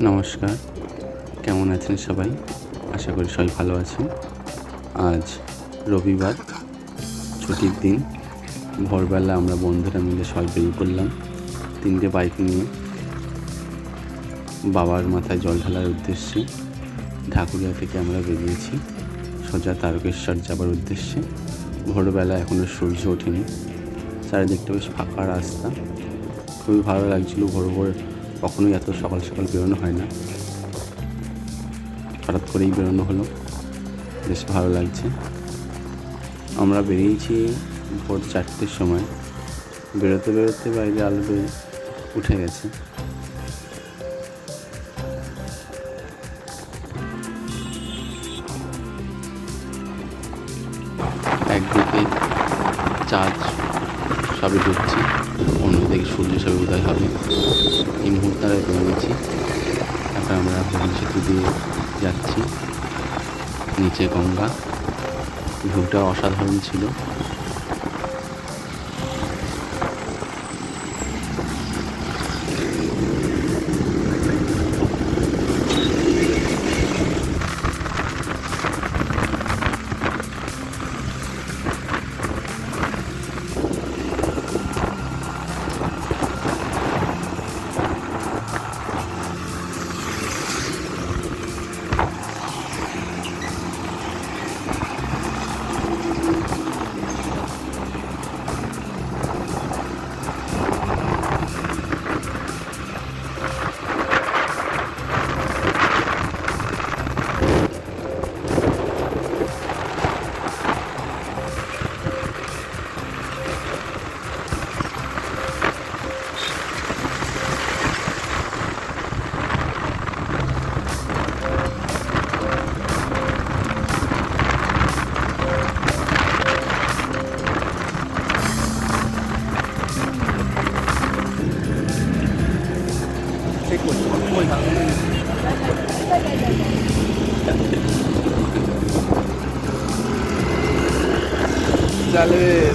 নমস্কার। কেমন আছেন সবাই? আশা করি সবাই ভালো আছেন। আজ রবিবার, ছুটির দিন। ভোরবেলা আমরা বন্ধুরা মিলে সবাই বেরিয়ে পড়লাম তিনটে বাইক নিয়ে। বাবার মাথায় জল ঢালার উদ্দেশ্যে ঢাকুরিয়া থেকে আমরা বেরিয়েছি। সোজা তারকেশ্বর যাবার উদ্দেশ্যে। ভোরবেলা এখনও সূর্য ওঠেনি। চারিদিকটা বেশ ফাঁকা রাস্তা। খুবই ভালো লাগছিল ভোর ভোর কখনোই এত সকাল সকাল বেরোনো হয় না। হঠাৎ করেই বেরোনো হলো। বেশ ভালো লাগছে। আমরা বেরিয়েছি ভোর চারটের সময়। বেরোতে বেরোতে বাইরে আলো উঠে গেছে। একদিকে চাঁদ সবে ডুবছে অন্যদিকে সূর্য সবে উদয় হবে। এই মুহূর্তে আমরা বেরিয়েছি এখন আমরা ভবন সেতু দিয়ে যাচ্ছি। নিচে গঙ্গা। ভিউটা অসাধারণ ছিল। চালের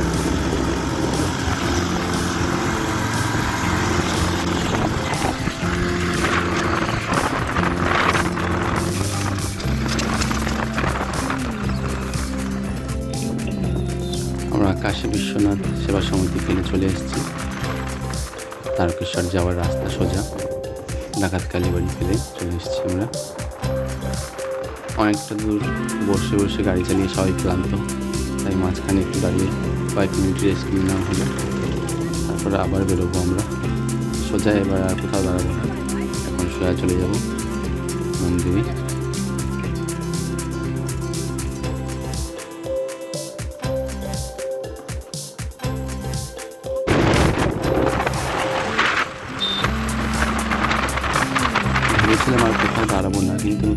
আমরা কাশী বিশ্বনাথ সেবা সমিতি কিনে চলে এসেছি। তারকেশ্বর যাওয়ার রাস্তা সোজা। ডাকাত কালীবাড়ি ফেলে চলে এসেছি আমরা। অনেকটা দূর বসে বসে গাড়ি চালিয়ে সবাই ক্লান্ত। তাই মাঝখানে একটু দাঁড়িয়ে কয়েক মিনিট রেস্ট নিয়ে নেওয়া হলো। তারপরে আবার বেরোবো আমরা। সোজা এবার আর কোথাও দাঁড়াবো না। এখন সোজা চলে যাব মন্দিরে। ভেবেছিলাম আর কোথাও দাঁড়াবো না, কিন্তু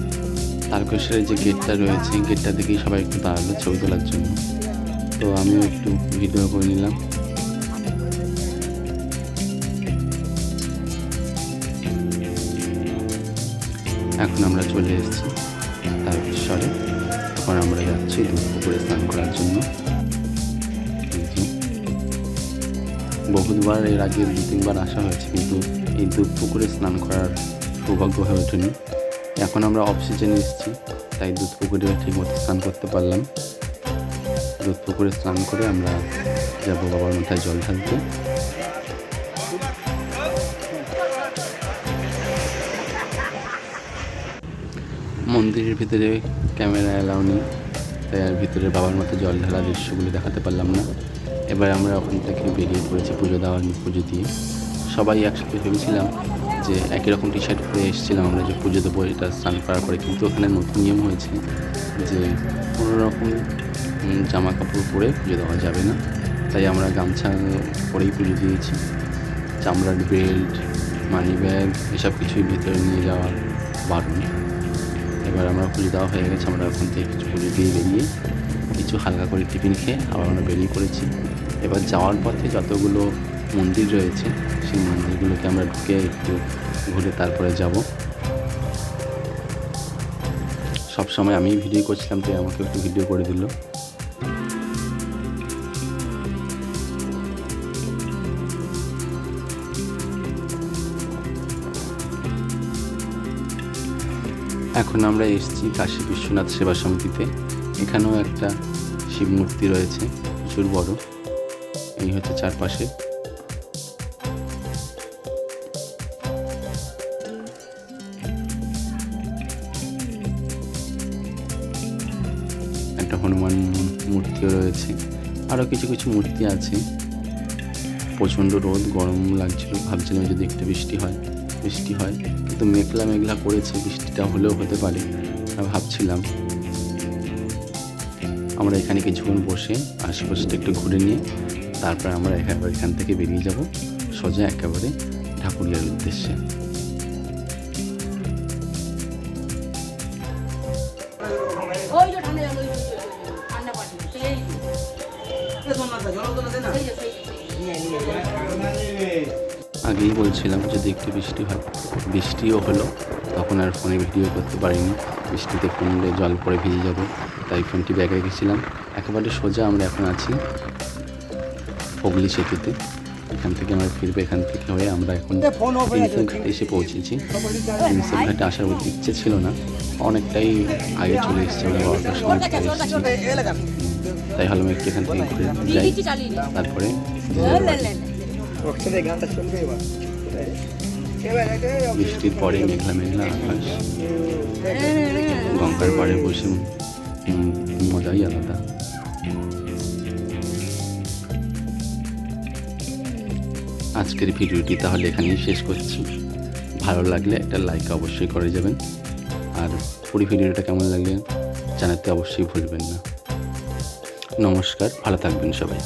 তারকেশ্বরের যে গেটটা রয়েছে গেটটা থেকেই সবাই একটু দাঁড়াল ছবি তোলার জন্য। তো আমিও একটু ভিডিও করে নিলাম। এখন আমরা চলে এসেছি তারকেশ্বরে। এখন আমরা যাচ্ছি পুকুরে স্নান করার জন্য। বহুতবার এর আগে দু তিনবার আসা হয়েছে, কিন্তু এই দুধ পুকুরে স্নান করার সৌভাগ্য হয়ে ওঠেনি। এখন আমরা অফ সিজনে এসেছি, তাই দুধ পুকুরে ঠিকমতো স্নান করতে পারলাম। দুধ পুকুরে স্নান করে আমরা যাব বাবার মাথায় জল ঢালতে। মন্দিরের ভিতরে ক্যামেরা অ্যালাউ নেই, তাই আর ভিতরে বাবার মাথায় জল ঢালা দৃশ্যগুলো দেখাতে পারলাম না। এবার আমরা ওখান থেকে বেরিয়ে পড়েছি পুজো দেওয়ার পুজো দিয়ে। সবাই একসাথে ভেবেছিলাম যে একই রকম টি শার্ট পরে এসেছিলাম আমরা যে পুজো দেবো এটা স্নান করার পরে, কিন্তু ওখানে নতুন নিয়ম হয়েছে যে কোনো রকম জামা কাপড় পরে পুজো দেওয়া যাবে না। তাই আমরা গামছা পরেই পুজো দিয়েছি। চামড়ার বেল্ট, মানি ব্যাগ, এসব কিছুই ভিতরে নিয়ে যাওয়ার বারণ। এবার আমরা পুজো দেওয়া হয়ে গেছে, আমরা ওখান থেকে কিছু পুজো দিয়ে বেরিয়ে কিছু হালকা করে টিফিন খেয়ে আবার আমরা বেরিয়ে পড়েছি। এবার যাওয়ার পথে যতগুলো মন্দির রয়েছে, সেই মন্দিরগুলোকে আমরা ঢুকে একটু ঘুরে তারপরে যাব। সব সময় আমি ভিডিও করছিলাম, তাই আমাকে একটু ভিডিও করে দিল। এখন আমরা এসেছি কাশী বিশ্বনাথ সেবা সমিতিতে। এখানেও একটা শিব মূর্তি রয়েছে, প্রচুর বড়। এই হচ্ছে চারপাশে। আরও কিছু কিছু মূর্তি আছে। প্রচণ্ড রোদ, গরম লাগছিল, ভাবছিলাম যদি একটু বৃষ্টি হয় বৃষ্টি হয়। কিন্তু মেঘলা মেঘলা করেছে, বৃষ্টিটা হলেও হতে পারে ভাবছিলাম। আমরা এখানে কিছুক্ষণ বসে আশেপাশটা একটু ঘুরে নিয়ে তারপর আমরা একেবারে এখান থেকে বেরিয়ে যাব, সোজা একেবারে ঠাকুরিয়ার উদ্দেশ্যে। ওই আগেই বলছিলাম যদি একটু বৃষ্টি হয়। বৃষ্টিও হলো তখন আর ফোনে ভিডিও করতে পারিনি। বৃষ্টিতে ফোনে জল পরে ভিজে যাবে তাই ফোনটি ব্যাগে রেখেছিলাম। একেবারে সোজা আমরা এখন আছি হুগলি সেতুতে। এখান থেকে আমরা ফিরবো এখান থেকে হয়ে আমরা এখন প্রিন্সেপ ঘাটে এসে পৌঁছেছি। প্রিন্সেপ ঘাটে আসার ইচ্ছে ছিল না। অনেকটাই আগে চলে এসেছি আমরা চলে এসেছি। তাই হলাম একটু এখান থেকে ঘুরে যাই। তারপরে বৃষ্টির পরে মেঘলা মেঘলা আকাশ। গঙ্গার পাড়ে বসে মজাই আলাদা। আজকের ভিডিওটি তাহলে এখানেই শেষ করছি। ভালো লাগলে একটা লাইক অবশ্যই করে যাবেন। আর পুরো ভিডিওটা কেমন লাগলে জানাতে অবশ্যই ভুলবেন না। নমস্কার ভালো থাকবেন সবাই।